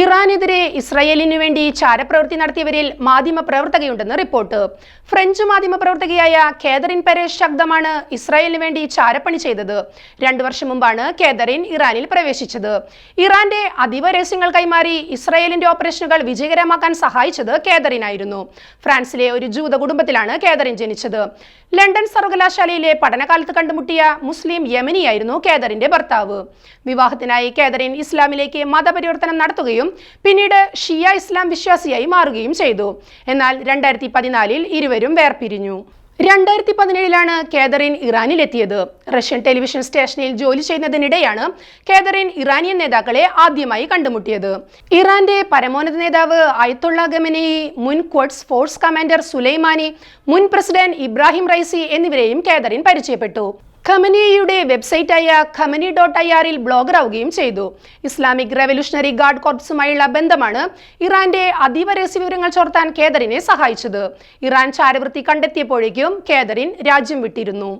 ഇറാനെതിരെ ഇസ്രയേലിനു വേണ്ടി ചാരപ്രവൃത്തി നടത്തിയവരിൽ മാധ്യമ പ്രവർത്തകയുണ്ടെന്ന് റിപ്പോർട്ട്. ഫ്രഞ്ച് മാധ്യമ പ്രവർത്തകയായ കേതറിൻ പെരേഷ് ശബ്ദമാണ് ഇസ്രായേലിന് വേണ്ടി ചാരപ്പണി ചെയ്തത്. രണ്ടു വർഷം മുമ്പാണ് കേദറിൻ ഇറാനിൽ പ്രവേശിച്ചത്. ഇറാന്റെ അതീവ രഹസ്യങ്ങൾ കൈമാറി ഇസ്രായേലിന്റെ ഓപ്പറേഷനുകൾ വിജയകരമാക്കാൻ സഹായിച്ചത് കേതറിനായിരുന്നു. ഫ്രാൻസിലെ ഒരു ജൂത കുടുംബത്തിലാണ് കേദറിൻ ജനിച്ചത്. ലണ്ടൻ സർവകലാശാലയിലെ പഠനകാലത്ത് കണ്ടുമുട്ടിയ മുസ്ലിം യമനിയായിരുന്നു കേദറിന്റെ ഭർത്താവ്. വിവാഹത്തിനായി കേദറിൻ ഇസ്ലാമിലേക്ക് മതപരിവർത്തനം നടത്തുകയും പിന്നീട് ഷിയ ഇസ്ലാം വിശ്വാസിയായി മാറുകയും ചെയ്തു. എന്നാൽ രണ്ടായിരത്തി പതിനാലിൽ ഇരുവരും വേർപിരിഞ്ഞു. രണ്ടായിരത്തി പതിനേഴിലാണ് കേദറിൻ ഇറാനിലെത്തിയത്. റഷ്യൻ ടെലിവിഷൻ സ്റ്റേഷനിൽ ജോലി ചെയ്യുന്നതിനിടെയാണ് കേദറിൻ ഇറാനിയൻ നേതാക്കളെ ആദ്യമായി കണ്ടുമുട്ടിയത്. ഇറാന്റെ പരമോന്നത നേതാവ് അയത്തുള്ള ഗമനി മുൻ ക്വഡ്സ് ഫോഴ്സ് കമാൻഡർ സുലൈമാനി മുൻ പ്രസിഡന്റ് ഇബ്രാഹിം റൈസി എന്നിവരെയും കേദറിൻ പരിചയപ്പെട്ടു. ഖമനിയയുടെ വെബ്സൈറ്റായ ഖമനി ഡോട്ട് ഐ ആറിൽ ബ്ലോഗറാവുകയും ചെയ്തു. ഇസ്ലാമിക് റെവല്യൂഷണറി ഗാർഡ് കോർപ്സുമായുള്ള ബന്ധമാണ് ഇറാന്റെ അതീവ രഹസ്യ വിവരങ്ങൾ ചോർത്താൻ കേദറിനെ സഹായിച്ചത്. ഇറാൻ ചാരവൃത്തി കണ്ടെത്തിയപ്പോഴേക്കും കേദറിൻ രാജ്യം വിട്ടിരുന്നു.